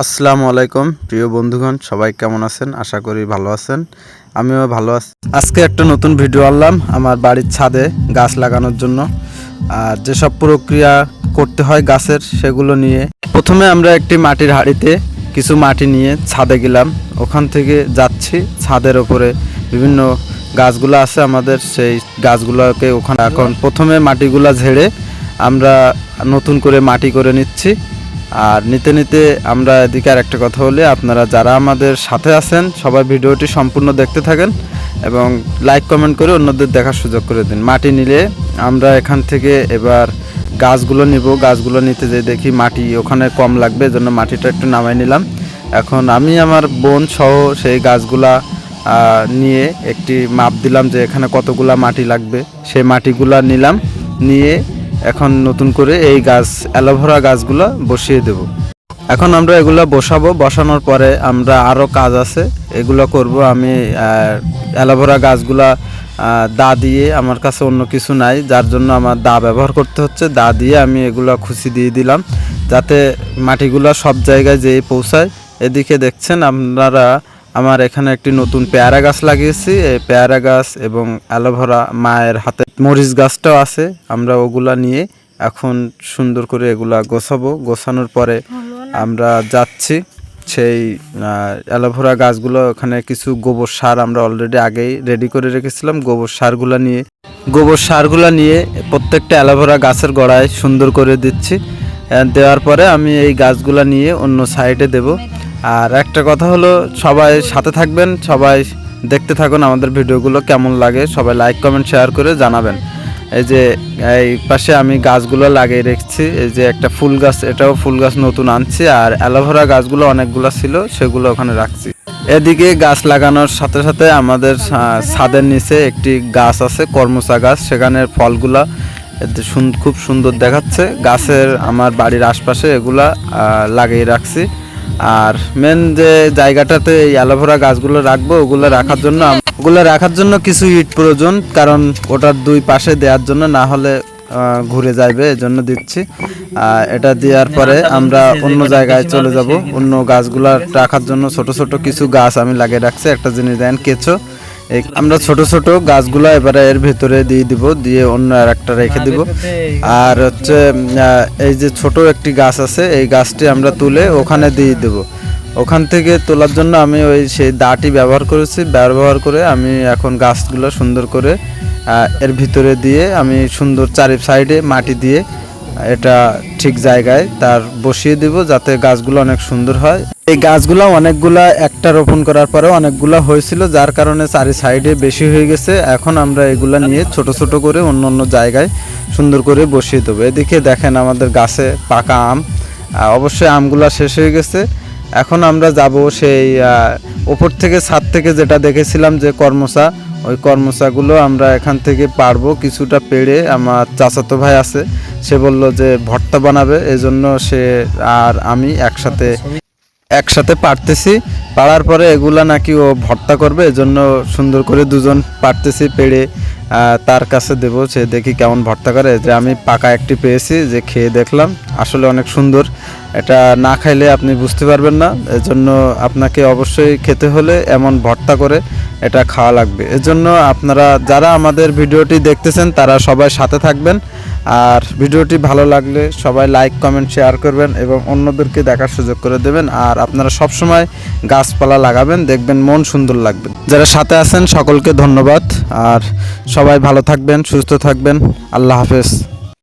আসসালামু আলাইকুম, প্রিয় বন্ধুগণ, সবাই কেমন আছেন? আশা করি ভালো আছেন। আমিও ভালো আছি। আজকে একটা নতুন ভিডিও আনলাম আমার বাড়ির ছাদে গাছ লাগানোর জন্য। আর যেসব প্রক্রিয়া করতে হয় গাছের, সেগুলো নিয়ে। প্রথমে আমরা একটি মাটির হাড়িতে কিছু মাটি নিয়ে ছাদে গেলাম। ওখান থেকে যাচ্ছি, ছাদের ওপরে বিভিন্ন গাছগুলো আছে আমাদের, সেই গাছগুলোকে ওখানে এখন প্রথমে মাটিগুলা ঝেড়ে আমরা নতুন করে মাটি করে নিচ্ছি। আর নিতে নিতে আমরা এদিকে আর একটা কথা বলি। আপনারা যারা আমাদের সাথে আছেন, সবাই ভিডিওটি সম্পূর্ণ দেখতে থাকেন এবং লাইক কমেন্ট করে অন্যদের দেখার সুযোগ করে দিন। মাটি নিলে আমরা এখান থেকে এবার গাছগুলো নিব। গাছগুলো নিতে যেয়ে দেখি মাটি ওখানে কম লাগবে, এজন্য মাটিটা একটু নামাই নিলাম। এখন আমি, আমার বোন সহ সেই গাছগুলা নিয়ে একটি মাপ দিলাম যে এখানে কতগুলা মাটি লাগবে। সেই মাটিগুলা নিলাম। নিয়ে এখন নতুন করে এই গাছ, অ্যালোভেরা গাছগুলো বসিয়ে দেব। এখন আমরা এগুলো বসাবো। বসানোর পরে আমরা আরও কাজ আছে। এগুলো করব আমি অ্যালোভেরা গাছগুলা দা দিয়ে। আমার কাছে অন্য কিছু নাই। যার জন্য আমার দা ব্যবহার করতে হচ্ছে। দা দিয়ে আমি এগুলো খুশি দিয়ে দিলাম। যাতে মাটিগুলো সব জায়গায় যেয়ে পৌঁছায়। এদিকে দেখছেন আপনারা আমার এখানে একটি নতুন পেয়ারা গাছ লাগিয়েছি। এই পেয়ারা গাছ এবং অ্যালোভেরা মায়ের হাতে মরিচ গাছটাও আছে। আমরা ওগুলা নিয়ে এখন সুন্দর করে এগুলা গোছাবো। গোছানোর পরে আমরা যাচ্ছি। সেই অ্যালোভেরা গাছগুলো ওখানে কিছু গোবর সার আমরা অলরেডি আগেই রেডি করে রেখেছিলাম। গোবর সারগুলো নিয়ে, গোবর সারগুলো নিয়ে প্রত্যেকটা অ্যালোভেরা গাছের গোড়ায় সুন্দর করে দিচ্ছি। দেওয়ার পরে আমি এই গাছগুলো নিয়ে অন্য সাইডে দেব। আর একটা কথা হলো, সবাই সাথে থাকবেন, সবাই দেখতে থাকুন আমাদের ভিডিওগুলো কেমন লাগে, সবাই লাইক কমেন্ট শেয়ার করে জানাবেন। এই যে, এই পাশে আমি গাছগুলো লাগিয়ে রেখেছি, এই যে একটা ফুল গাছ, এটাও ফুল গাছ নতুন আনছি, আর অ্যালোভেরা গাছগুলো অনেকগুলো ছিল, সেগুলো ওখানে রাখছি। এদিকে গাছ লাগানোর সাথে সাথে আমাদের ছাদের নিচে একটি গাছ আছে, কর্মচা গাছ সেখানের ফলগুলা খুব সুন্দর দেখাচ্ছে। গাছের আমার বাড়ির আশপাশে এগুলা লাগিয়ে রাখছি। আর মেন যে জায়গাটাতে অ্যালোভেরা গাছগুলো রাখব, ওগুলো রাখার জন্য ওগুলো রাখার জন্য কিছু ইট প্রয়োজন, কারণ ওটার দুই পাশে দেওয়ার জন্য না হলে ঘুরে যাবে এজন্য দিচ্ছি। এটা দেওয়ার পরে আমরা অন্য জায়গায় চলে যাব। অন্য গাছগুলো রাখার জন্য ছোট ছোট কিছু গাছ আমি লাগিয়ে রাখছি। একটা জিনিস দেন, কেঁচো। আমরা ছোট ছোট গাছগুলো এবারে এর ভিতরে দিয়ে দিব দিয়ে অন্য আর একটা রেখে দিব আর হচ্ছে এই যে ছোট একটি গাছ আছে এই গাছটি আমরা তুলে ওখানে দিয়ে দেব। ওখান থেকে তোলার জন্য আমি ওই সেই দাটি ব্যবহার করেছি ব্যবহার করে আমি এখন গাছগুলো সুন্দর করে এর ভিতরে দিয়ে আমি সুন্দর চারি সাইডে মাটি দিয়ে এটা ঠিক জায়গায় তার বসিয়ে দিব যাতে গাছগুলো অনেক সুন্দর হয়। এই গাছগুলো অনেকগুলা একটা রোপণ করার পরে অনেকগুলা হয়েছিল, যার কারণে চারি সাইডে বেশি হয়ে গেছে। এখন আমরা এগুলা নিয়ে ছোট ছোট করে অন্য অন্য জায়গায় সুন্দর করে বসিয়ে দেবো। এদিকে দেখেন আমাদের গাছে পাকা আম অবশ্যই আমগুলা শেষ হয়ে গেছে। এখন আমরা যাব সেই ওপর থেকে ছাদ থেকে যেটা দেখেছিলাম যে কর্মসা, ওই কর্মচাগুলো আমরা এখান থেকে পারব। কিছুটা পেড়ে আমার চাচাতো ভাই আছে সে বলল যে ভর্তা বানাবে, এজন্য সে আর আমি একসাথে একসাথে পারতেছি। পাড়ার পরে এগুলা নাকি ও ভর্তা করবে, এজন্য সুন্দর করে দুজন পারতেছি, পেড়ে তার কাছে দেবো, সে দেখি কেমন ভর্তা করে। যে আমি পাকা একটি পেয়েছি, যে খেয়ে দেখলাম, আসলে অনেক সুন্দর। এটা না খাইলে আপনি বুঝতে পারবেন না, এজন্য আপনাকে অবশ্যই খেতে হলে এমন ভর্তা করে এটা খাওয়া লাগবে। এজন্য আপনারা যারা আমাদের ভিডিওটি দেখতেছেন, তারা সবাই সাথে থাকবেন। আর ভিডিওটি ভালো লাগলে সবাই লাইক, কমেন্ট, শেয়ার করবেন এবং অন্যদেরকে দেখার সুযোগ করে দেবেন। আর আপনারা সবসময় গাছপালা লাগাবেন, দেখবেন মন সুন্দর লাগবে। যারা সাথে আছেন, সকলকে ধন্যবাদ। আর সবাই ভালো থাকবেন, সুস্থ থাকবেন। আল্লাহ হাফেজ।